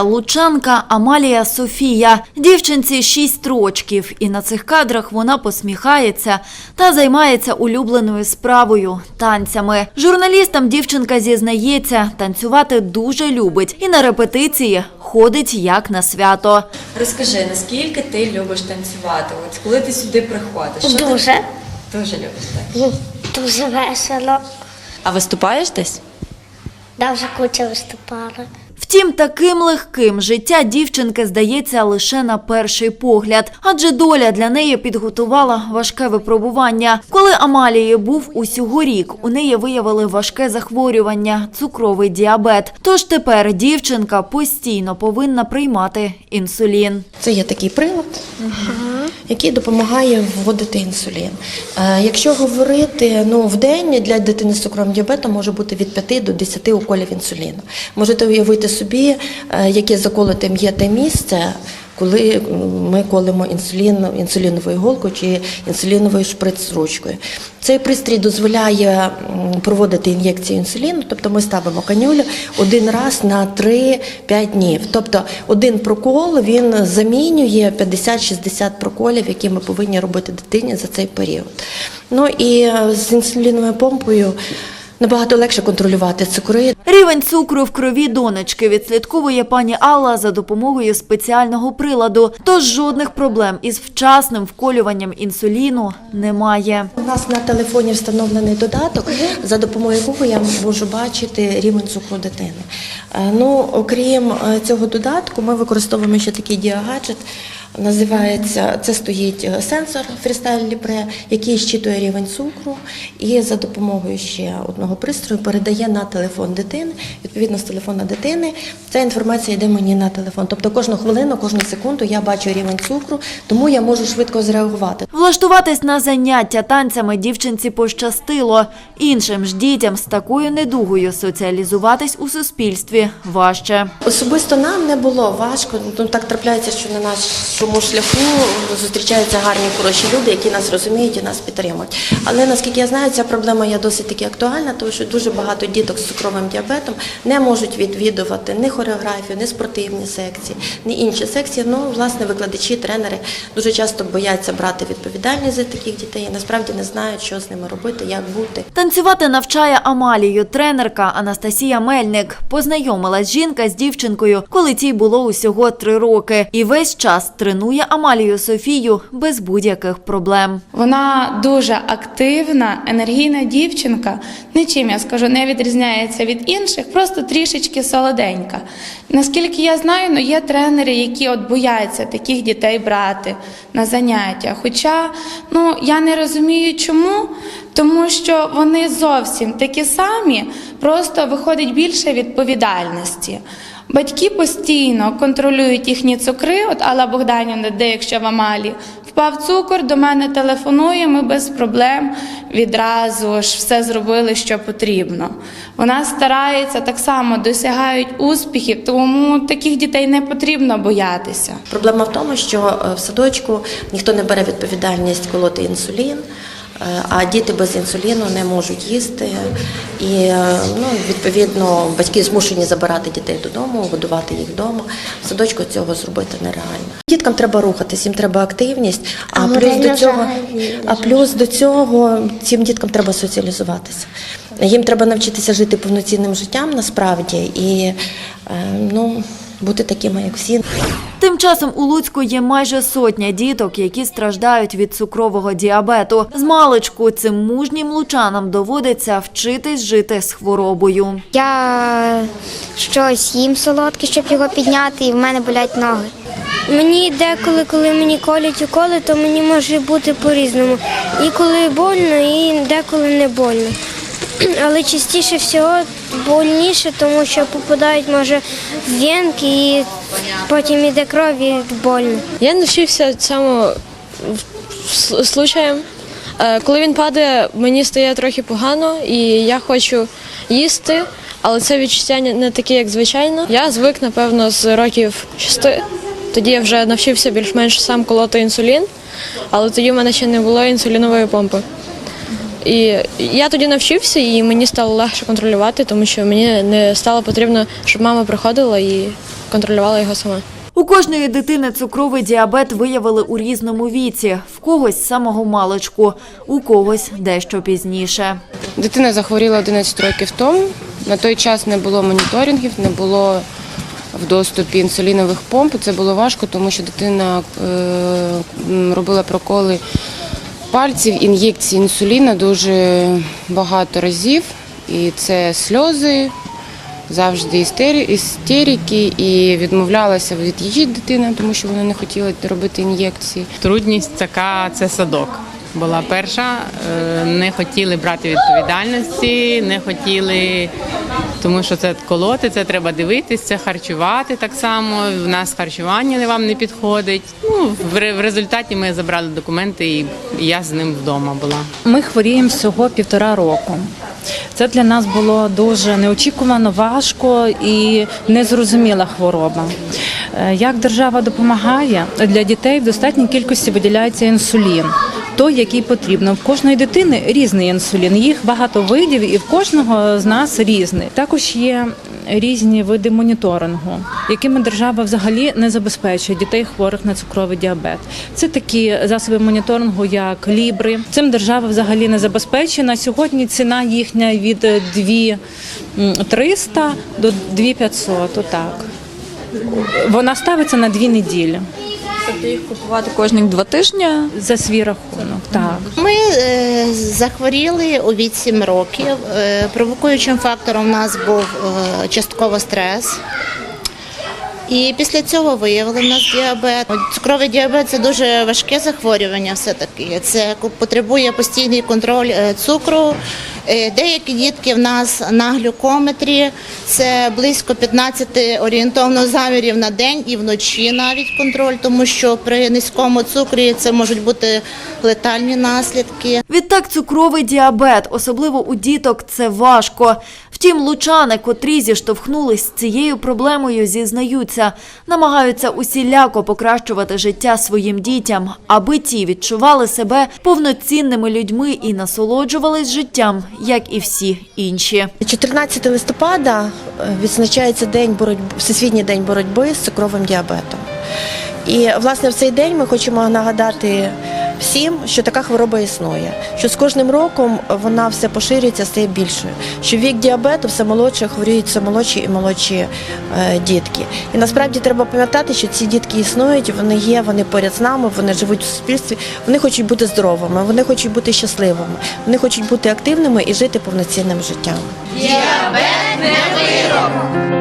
Це лучанка Амалія Софія. Дівчинці 6 рочків, і на цих кадрах вона посміхається та займається улюбленою справою танцями. Журналістам дівчинка зізнається, танцювати дуже любить і на репетиції ходить як на свято. Розкажи, наскільки ти любиш танцювати? От коли ти сюди приходиш? Що ти Дуже. дуже любиш так? Дуже весело. А виступаєш десь? Дуже куча виступала. Втім, таким легким життя дівчинки здається лише на перший погляд, адже доля для неї підготувала важке випробування. Коли Амалії був усього рік, у неї виявили важке захворювання цукровий діабет. Тож тепер дівчинка постійно повинна приймати інсулін. Це є такий прилад, який допомагає вводити інсулін. Е, Якщо говорити, ну в день для дитини з цукровим діабетом може бути від 5 до 10 уколів інсуліну. Можете уявити собі, е, яке заколотим є те місце. Коли ми колемо інсулін, інсуліновою іголкою чи інсуліновою шприц-ручкою. Цей пристрій дозволяє проводити ін'єкцію інсуліну, тобто ми ставимо канюлю один раз на 3-5 днів. Тобто один прокол він замінює 50-60 проколів, які ми повинні робити дитині за цей період. Ну і е, з інсуліновою помпою набагато легше контролювати цукри. Рівень цукру в крові донечки відслідковує пані Алла за допомогою спеціального приладу. Тож жодних проблем із вчасним вколюванням інсуліну немає. У нас на телефоні встановлений додаток, за допомогою якого я можу бачити рівень цукру дитини. Е, Ну, окрім е, цього додатку, ми використовуємо ще такий діагаджет. Називається це стоїть е, сенсор Freestyle Libre, який щитує рівень цукру і за допомогою ще одного пристрою передає на телефон дитини. Відповідно, з телефона дитини ця інформація йде мені на телефон. Тобто кожну хвилину, кожну секунду я бачу рівень цукру, тому я можу швидко зреагувати. Влаштуватись на заняття танцями дівчинці пощастило. Іншим ж дітям з такою недугою соціалізуватись у суспільстві важче. Особисто нам не було важко. Ну так трапляється, що на нашому шляху зустрічаються гарні хороші люди, які нас розуміють і нас підтримують. Але наскільки я знаю, ця проблема є досить таки актуальна, тому що дуже багато діток з цукровим діабетом не можуть відвідувати ні хореографію, ні спортивні секції, ні інші секції. Ну, власне, викладачі, тренери дуже часто бояться брати відповідальність за таких дітей. і Насправді не знають, що з ними робити, як бути. Танцювати навчає Амалію тренерка Анастасія Мельник. Познайомилась жінка з дівчинкою, коли тій було усього три роки. І весь час тренує Амалію Софію без будь-яких проблем. Вона дуже активна, енергійна дівчинка. Нічим я скажу, не відрізняється від інших, просто трішечки солоденька. Наскільки я знаю, ну є тренери, які от бояться таких дітей брати на заняття. Хоча ну я не розумію, чому, тому що вони зовсім такі самі, просто виходить більше відповідальності. Батьки постійно контролюють їхні цукри. От Алла Богданівна, де якщо в Амалі впав цукор, до мене телефонує, ми без проблем відразу ж все зробили, що потрібно. Вона старається так само досягають успіхів, тому таких дітей не потрібно боятися. Проблема в тому, що е, в садочку ніхто не бере відповідальність колоти інсулін. А діти без інсуліну не можуть їсти, і е, ну, відповідно батьки змушені забирати дітей додому, годувати їх вдома. В садочку цього зробити нереально. Діткам треба рухатись, їм треба активність, а, А плюс до цього, а плюс до цього цим діткам треба соціалізуватися. Їм треба навчитися жити повноцінним життям насправді і е, ну, бути такими, як всі. Тим часом у Луцьку є майже сотня діток, які страждають від цукрового діабету. З маличку цим мужнім лучанам доводиться вчитись жити з хворобою. Я щось їм солодке, щоб його підняти, і в мене болять ноги. Мені деколи, коли мені колять уколи, то мені може бути по-різному. І коли больно, і деколи не больно. Але частіше всього больніше, тому що попадають може в венки і потім іде кров і больно. Я навчився цьому случаєм. Е, Коли він падає, мені стає трохи погано, і я хочу їсти, але це відчуття не- таке, як звичайно. Я звик, напевно, з років шести. Тоді я вже навчився більш-менш сам колоти інсулін, але тоді в мене ще не було інсулінової помпи. І я тоді навчився, і мені стало легше контролювати, тому що мені не стало потрібно, щоб мама приходила і контролювала його сама. У кожної дитини цукровий діабет виявили у різному віці. В когось з самого маличку, у когось дещо пізніше. Дитина захворіла 11 років тому. На той час не було моніторингів, не було в доступі інсулінових помп. Це було важко, тому що дитина е, робила проколи пальців, ін'єкції інсуліна дуже багато разів. І це сльози, завжди істерики, і відмовлялася від їжі дитина, тому що вона не хотіла робити ін'єкції. Трудність така це садок. Була перша, Е, не хотіли брати відповідальності, не хотіли, тому що це колоти, це треба дивитися, це харчувати так само. В нас харчування вам не підходить. Ну, в результаті ми забрали документи, і я з ним вдома була. Ми хворіємо всього півтора року. Це для нас було дуже неочікувано, важко і незрозуміла хвороба. Е, Як держава допомагає для дітей в достатній кількості виділяється інсулін, той, який потрібно. В кожної дитини різний інсулін. Їх багато видів, і в кожного з нас різний. Також є різні види моніторингу, якими держава взагалі не забезпечує дітей хворих на цукровий діабет. Це такі засоби моніторингу, як лібри. Цим держава взагалі не забезпечує. На сьогодні ціна їхня від 2300 до 2500, отак. Вона ставиться на дві неділі Тобто їх купувати кожні два тижні. за свій рахунок. Так. Ми е, захворіли у віці 7 років. Е, провокуючим фактором у нас був е, частково стрес. І після цього виявили в нас діабет. Цукровий діабет це дуже важке захворювання, все таки. Це ку- потребує постійний контроль е, цукру. Е, Деякі дітки в нас на глюкометрі це близько 15 орієнтовно замірів на день і вночі навіть контроль, тому що при низькому цукрі це можуть бути летальні наслідки. Відтак цукровий діабет, особливо у діток, це важко. Втім, лучани, котрі зіштовхнулись з цією проблемою, зізнаються, намагаються усіляко покращувати життя своїм дітям, аби ті відчували себе повноцінними людьми і насолоджувались життям, як і всі інші. 14 листопада е, відзначається день боротьби, Всесвітній день боротьби з цукровим діабетом. І власне в цей день ми хочемо нагадати всім, що така хвороба існує, що з кожним роком вона все поширюється, стає більшою. Що вік діабету все молодше хворіють все молодші і молодші е, дітки. І насправді треба пам'ятати, що ці дітки існують, вони є, вони поряд з нами, вони живуть в суспільстві, вони хочуть бути здоровими, вони хочуть бути щасливими, вони хочуть бути активними і жити повноцінним життям. Діабет не вирок.